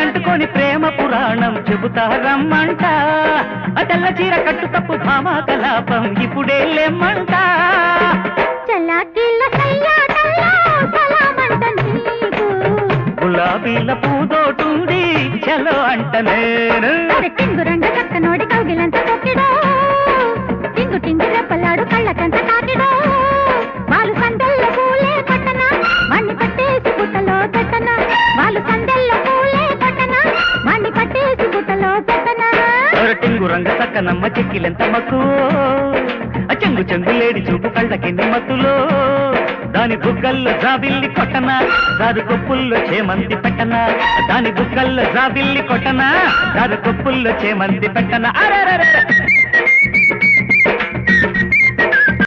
అంటుకొని ప్రేమ పురాణం చెబుతా రమ్మంట. తెల్ల చీర కట్టు తప్పు భామా కలాపం ఇప్పుడే లేమ్మంట. గులాబీల పూదోటుంది చలో అంట నేను. టింగు రంగ చక్కనమ్మ చెక్కిలెంత మక్కు చెంగు చెంగు లేడి చూపు కళ్ళకెన్ని మత్తులో దాని బుగ్గల్లో జాబిల్లి కొట్టన? దాని కొప్పుల్లో చేమంది పెట్టన? దాని బుగ్గల్లో జాబిల్లి కొట్టన? దాని కొప్పుల్లో చేమంది పెట్టన? అరే